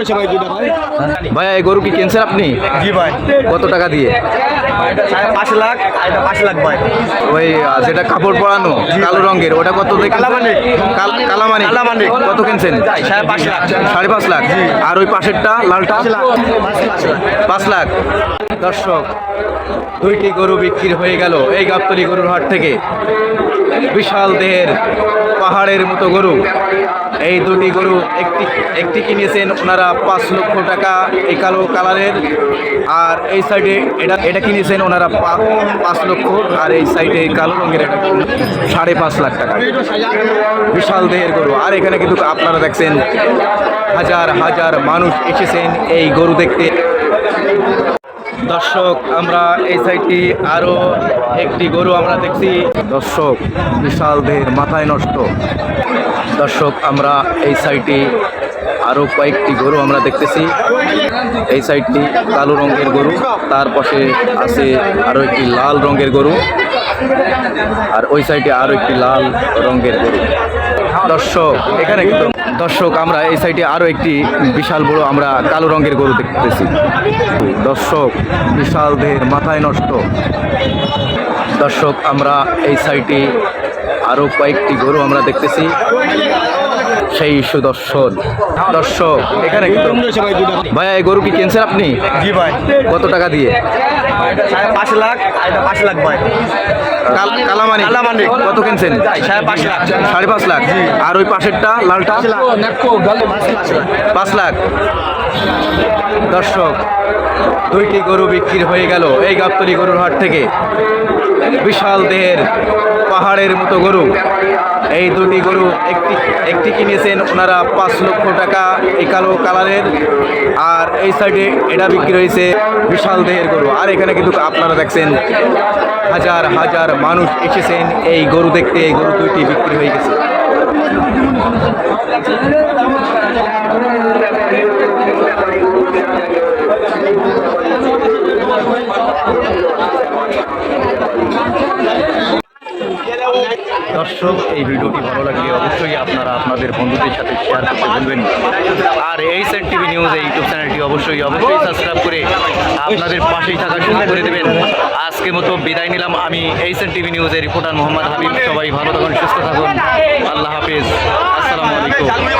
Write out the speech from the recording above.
রয়েছে ভাই দুটা ভাই? ভাইয়া এই গরু কি কিনছেন আপনি? জি ভাই। কত টাকা দিয়ে? পাঁচ লাখ। এটা পাঁচ লাখ ভাই। ওই যেটা কাপড় পরানো কালো রঙের ওটা কত। কত কিনছেন? সাড়ে পাঁচ লাখ। সাড়ে পাঁচ লাখ। আর ওই পাশেরটা লালটা? পাঁচ লাখ। দর্শক দুইটি গরু বিক্রি হয়ে গেল এই গাবতলি গরুর হাট থেকে। বিশাল দেহের পাহাড়ের মতো গরু। এই দুটি গরু একটি একটি কিনেছেন ওনারা পাঁচ লক্ষ টাকা, এই কালো কালারের। আর এই সাইডে এটা এটা কিনেছেন ওনারা পাঁচ লক্ষ, আর এই সাইডে কালো রঙের এটা সাড়ে পাঁচ লাখ টাকা। বিশাল দেহের গরু। আর এখানে কিন্তু আপনারা দেখছেন হাজার হাজার মানুষ এসেছেন এই গরু দেখতে। দর্শক, আমরা এই সাইডটি আরও একটি গরু আমরা দেখছি। দর্শক, বিশাল দেহের মাথায় নষ্ট। দর্শক, আমরা এই সাইডটি আরও কয়েকটি গরু আমরা দেখতেছি। এই সাইডটি কালো রঙের গরু, তার পাশে আছে আরও একটি লাল রঙের গরু, আর ওই সাইডে আরও একটি লাল রঙের গরু। দর্শক, এখানে কিন্তু দর্শক, আমরা এই সাইডে আরও একটি বিশাল বড় আমরা কালো রঙের গরু দেখতেছি। দর্শক বিশাল দেহের মাথায় নষ্ট। দর্শক, আমরা এই সাইডে আরও কয়েকটি গরু আমরা দেখতেছি। সেই সুদর্শন। দর্শক এখানে ভাই ভাইয়া এই গরু কি কিনছেন আপনি? জি ভাই। কত টাকা দিয়ে? সাড়ে পাঁচ লাখ পাঁচ লাখ ভাই। কত কিনছেন? সাড়ে পাঁচ লাখ। সাড়ে পাঁচ লাখ। আর ওই পাশেরটা লালটা? পাঁচ লাখ। দর্শক দুইটি গরু বিক্রি হয়ে গেল এই গাবতলি গরুর হাট থেকে। বিশাল দেহের পাহাড়ের মতো গরু। এই দুটি গরু একটি একটি কিনেছেন ওনারা পাঁচ লক্ষ টাকা এই কালো কালারের। আর এই সাইডে এটা বিক্রি হয়েছে বিশাল দেহের গরু। আর এখানে কিন্তু আপনারা দেখছেন হাজার হাজার মানুষ এসেছেন এই গরু দেখতে। এই গরু দুইটি বিক্রি হয়ে গেছে। দর্শক, এই ভিডিওটি ভালো লাগলে অবশ্যই আপনারা আপনাদের বন্ধুদের সাথে শেয়ার করতে ভুলবেন আর এই সেন্ট টিভি নিউজ এই ইউটিউব চ্যানেলটি অবশ্যই অবশ্যই সাবস্ক্রাইব করে আপনাদের পাশেই থাকা শুরু করে দেবেন। আজকে মতো বিদায় নিলাম। আমি এই সেন্ট টিভি নিউজের রিপোর্টার মোহাম্মদ হাবিব। সবাই ভালো থাকুন, সুস্থ থাকুন। আল্লাহ হাফিজ। আসসালামু আলাইকুম।